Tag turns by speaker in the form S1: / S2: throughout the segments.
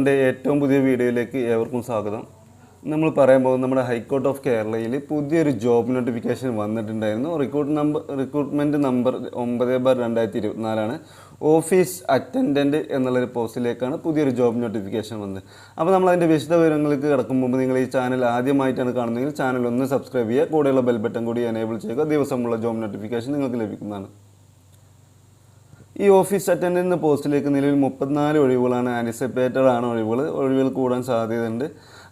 S1: എന്റെ ഏറ്റവും പുതിയ വീഡിയോയിലേക്ക് ഏവർക്കും സ്വാഗതം. നമ്മൾ പറയാൻ പോകുന്നത് നമ്മുടെ ഹൈക്കോർട്ട് ഓഫ് കേരളയിൽ പുതിയൊരു ജോബ് നോട്ടിഫിക്കേഷൻ വന്നിട്ടുണ്ടായിരുന്നു. റിക്രൂട്ട് നമ്പർ റിക്രൂട്ട്മെന്റ് നമ്പർ ഒമ്പത് ബാർ രണ്ടായിരത്തി ഇരുപത്തിനാലാണ് ഓഫീസ് അറ്റൻഡന്റ് എന്നുള്ളൊരു പോസ്റ്റിലേക്കാണ് പുതിയൊരു ജോബ് നോട്ടിഫിക്കേഷൻ വന്നത്. അപ്പോൾ നമ്മൾ അതിന്റെ വിശദ വിവരങ്ങൾക്ക് കിടക്കും മുമ്പ് നിങ്ങൾ ഈ ചാനൽ ആദ്യമായിട്ടാണ് കാണുന്നതെങ്കിൽ ചാനൽ ഒന്ന് സബ്സ്ക്രൈബ് ചെയ്യുക കൂടെയുള്ള ബെൽ ബട്ടൺ കൂടി എനേബിൾ ചെയ്യുക. ദിവസമുള്ള ജോബ് നോട്ടിഫിക്കേഷൻ നിങ്ങൾക്ക് ലഭിക്കുന്നതാണ്. ഈ ഓഫീസ് അറ്റൻഡന്റ് പോസ്റ്റിലേക്ക് നിലവിൽ മുപ്പത്തിനാല് ഒഴിവുകളാണ് ആന്റിസിപ്പേറ്റഡ് ആണ് ഒഴിവുകൾ ഒഴിവുകൾ കൂടാൻ സാധ്യതയുണ്ട്.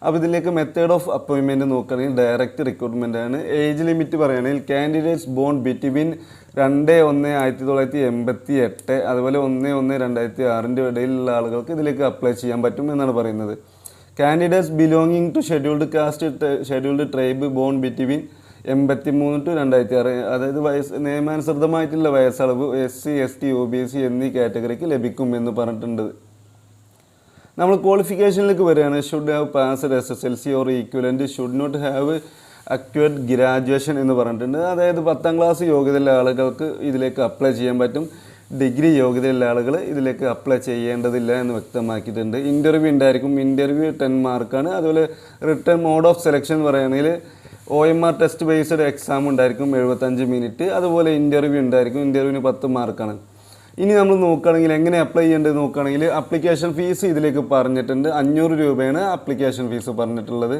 S1: അപ്പോൾ ഇതിലേക്ക് മെത്തേഡ് ഓഫ് അപ്പോയിൻമെന്റ് നോക്കുകയാണെങ്കിൽ ഡയറക്റ്റ് റിക്രൂട്ട്മെന്റ് ആണ്. ഏജ് ലിമിറ്റ് പറയുകയാണെങ്കിൽ കാൻഡിഡേറ്റ്സ് ബോൺ ബിറ്റ്വീൻ രണ്ട് ഒന്ന് ആയിരത്തി തൊള്ളായിരത്തി എൺപത്തി എട്ട് അതുപോലെ ഒന്ന് ഒന്ന് രണ്ടായിരത്തി ആറിന്റെ ഇടയിലുള്ള ആളുകൾക്ക് ഇതിലേക്ക് അപ്ലൈ ചെയ്യാൻ പറ്റും എന്നാണ് പറയുന്നത്. Candidates belonging to scheduled caste scheduled tribe born between എൺപത്തി മൂന്ന് ടു രണ്ടായിരത്തി ആറ് അതായത് വയസ്സ് നിയമാനുസൃതമായിട്ടുള്ള വയസ്സളവ് S C S T O B C എന്നീ കാറ്റഗറിക്ക് ലഭിക്കും എന്ന് പറഞ്ഞിട്ടുണ്ട്. നമ്മൾ ക്വാളിഫിക്കേഷനിലേക്ക് വരികയാണ്. Should have passed S S L C or equivalent should not have acquired graduation എന്ന് പറഞ്ഞിട്ടുണ്ട്. അതായത് പത്താം ക്ലാസ് യോഗ്യതയുള്ള ആളുകൾക്ക് ഇതിലേക്ക് അപ്ലൈ ചെയ്യാൻ പറ്റും. ഡിഗ്രി യോഗ്യതയുള്ള ആളുകൾ ഇതിലേക്ക് അപ്ലൈ ചെയ്യേണ്ടതില്ല എന്ന് വ്യക്തമാക്കിയിട്ടുണ്ട്. ഇന്റർവ്യൂ ഉണ്ടായിരിക്കും. ഇന്റർവ്യൂ ടെൻ മാർക്കാണ് അതുപോലെ റിട്ടേൺ മോഡ് ഓഫ് സെലക്ഷൻ പറയുകയാണെങ്കിൽ O M R test based exam ഉണ്ടായിരിക്കും എഴുപത്തഞ്ച് മിനിറ്റ് അതുപോലെ ഇന്റർവ്യൂ ഉണ്ടായിരിക്കും ഇന്റർവ്യൂവിന് പത്ത് മാർക്കാണ് ഇനി നമ്മൾ നോക്കുകയാണെങ്കിൽ എങ്ങനെ അപ്ലൈ ചെയ്യേണ്ടത് നോക്കുകയാണെങ്കിൽ അപ്ലിക്കേഷൻ ഫീസ് ഇതിലേക്ക് പറഞ്ഞിട്ടുണ്ട്. അഞ്ഞൂറ് രൂപയാണ് അപ്ലിക്കേഷൻ ഫീസ് പറഞ്ഞിട്ടുള്ളത്.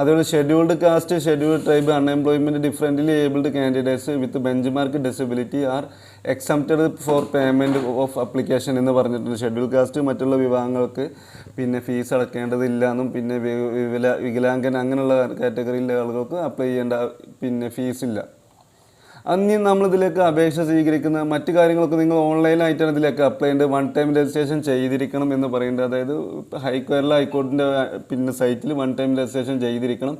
S1: അതുപോലെ scheduled caste scheduled tribe unemployment differently abled candidates with benchmark disability are exempted for payment of application എന്ന് പറഞ്ഞിട്ടുണ്ട്. ഷെഡ്യൂൾ കാസ്റ്റ് മറ്റുള്ള വിഭാഗങ്ങൾക്ക് പിന്നെ ഫീസ് അടക്കേണ്ടതില്ല എന്നും പിന്നെ വികലാംഗൻ അങ്ങനെയുള്ള കാറ്റഗറിയിലെ ആളുകൾക്ക് അപ്ലൈ ചെയ്യേണ്ട പിന്നെ ഫീസില്ല അന്ന് നമ്മളിതിലേക്ക് അപേക്ഷ സ്വീകരിക്കുന്ന മറ്റു കാര്യങ്ങളൊക്കെ നിങ്ങൾ ഓൺലൈനായിട്ടാണ് ഇതിലേക്ക് അപ്ലൈ ചെയ്യേണ്ടത്. വൺ ടൈം രജിസ്ട്രേഷൻ ചെയ്തിരിക്കണം എന്ന് പറയുന്നത് അതായത് ഹൈ കേരള ഹൈക്കോർട്ടിന്റെ പിന്നെ സൈറ്റിൽ വൺ ടൈം രജിസ്ട്രേഷൻ ചെയ്തിരിക്കണം.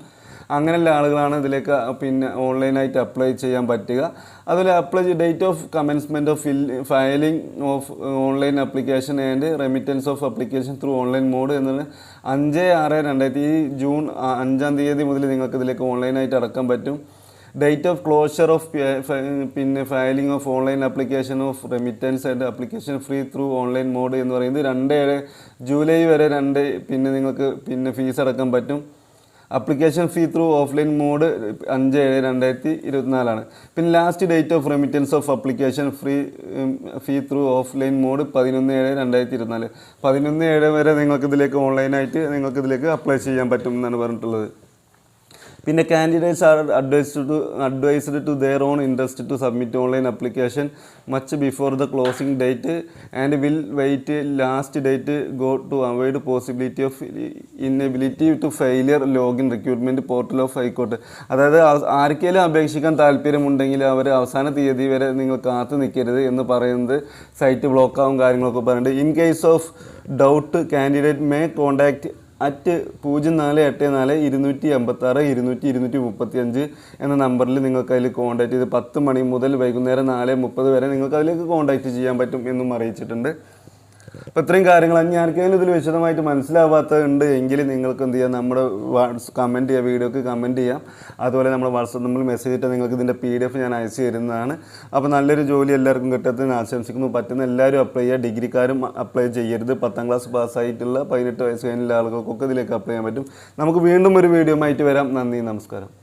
S1: അങ്ങനെയുള്ള ആളുകളാണ് ഇതിലേക്ക് പിന്നെ ഓൺലൈനായിട്ട് അപ്ലൈ ചെയ്യാൻ പറ്റുക. അതുപോലെ apply date of commencement of filing of online application and remittance of application through online mode എന്നുള്ള അഞ്ച് ആറ് രണ്ടായിരത്തി ഈ ജൂൺ അഞ്ചാം തീയതി മുതൽ നിങ്ങൾക്ക് ഇതിലേക്ക് ഓൺലൈനായിട്ട് അടക്കാൻ പറ്റും. ഡേറ്റ് ഓഫ് ക്ലോഷർ ഓഫ് പിന്നെ filing of online application of remittance and application free through online mode എന്ന് പറയുന്നത് രണ്ട് ഏഴ് ജൂലൈ വരെ രണ്ട് പിന്നെ നിങ്ങൾക്ക് പിന്നെ ഫീസ് അടക്കാൻ പറ്റും. Application fee through offline mode അഞ്ച് ഏഴ് രണ്ടായിരത്തി ഇരുപത്തിനാലാണ്. പിന്നെ last date of remittance of application free fee through offline mode പതിനൊന്ന് ഏഴ് രണ്ടായിരത്തി ഇരുപത്തിനാല്. പതിനൊന്ന് ഏഴ് വരെ നിങ്ങൾക്ക് ഇതിലേക്ക് ഓൺലൈനായിട്ട് നിങ്ങൾക്ക് ഇതിലേക്ക് അപ്ലൈ ചെയ്യാൻ പറ്റും എന്നാണ് പറഞ്ഞിട്ടുള്ളത്. പിന്നെ candidates are advised to advised to their own interest to submit online application much before the closing date and will wait last date go to avoid possibility of inability to failure login recruitment portal of high court അതായത് ആർക്കെങ്കിലും അപേക്ഷിക്കാൻ താല്പര്യമുണ്ടെങ്കിൽ അവർ അവസാന തീയതി വരെ നിങ്ങൾ കാത്തു നിൽക്കരുത് എന്ന് പറയുന്നത് സൈറ്റ് ബ്ലോക്കാവും കാര്യങ്ങളൊക്കെ പറയുന്നുണ്ട് in case of doubt candidate may contact at പൂജ്യം നാല് എട്ട് നാല് ഇരുന്നൂറ്റി എൺപത്തി ആറ് ഇരുന്നൂറ്റി ഇരുന്നൂറ്റി മുപ്പത്തി അഞ്ച് എന്ന നമ്പറിൽ നിങ്ങൾക്ക് അതിൽ കോൺടാക്ട് ചെയ്ത് പത്ത് മണി മുതൽ വൈകുന്നേരം നാല് മുപ്പത് വരെ നിങ്ങൾക്ക് അതിലേക്ക് കോൺടാക്ട് ചെയ്യാൻ പറ്റും എന്നും അറിയിച്ചിട്ടുണ്ട്. അപ്പോൾ ഇത്രയും കാര്യങ്ങൾ ആർക്കെങ്കിലും ഇതിൽ വിശദമായിട്ട് മനസ്സിലാവാത്തതുണ്ട് എങ്കിൽ നിങ്ങൾക്ക് എന്ത് ചെയ്യാം? നമ്മുടെ കമന്റ് ചെയ്യാം വീഡിയോക്ക് കമന്റ് ചെയ്യാം. അതുപോലെ നമ്മുടെ വാട്സപ്പ് നമ്മൾ മെസ്സേജ് ഇട്ടാൽ നിങ്ങൾക്ക് ഇതിന്റെ പി ഡി എഫ് ഞാൻ അയച്ചു തരുന്നതാണ്. അപ്പോൾ നല്ലൊരു ജോലി എല്ലാവർക്കും കിട്ടത്തിന് ആശംസിക്കുന്നു. പറ്റുന്ന എല്ലാവരും അപ്ലൈ ചെയ്യുക ഡിഗ്രിക്കാരും അപ്ലൈ ചെയ്യരുത്. പത്താം ക്ലാസ് പാസ്സായിട്ടുള്ള പതിനെട്ട് വയസ്സ് കഴിഞ്ഞുള്ള ആളുകൾക്കൊക്കെ ഇതിലേക്ക് അപ്ലൈ ചെയ്യാൻ പറ്റും. നമുക്ക് വീണ്ടും ഒരു വീഡിയോ ആയിട്ട് വരാം. നന്ദി നമസ്കാരം.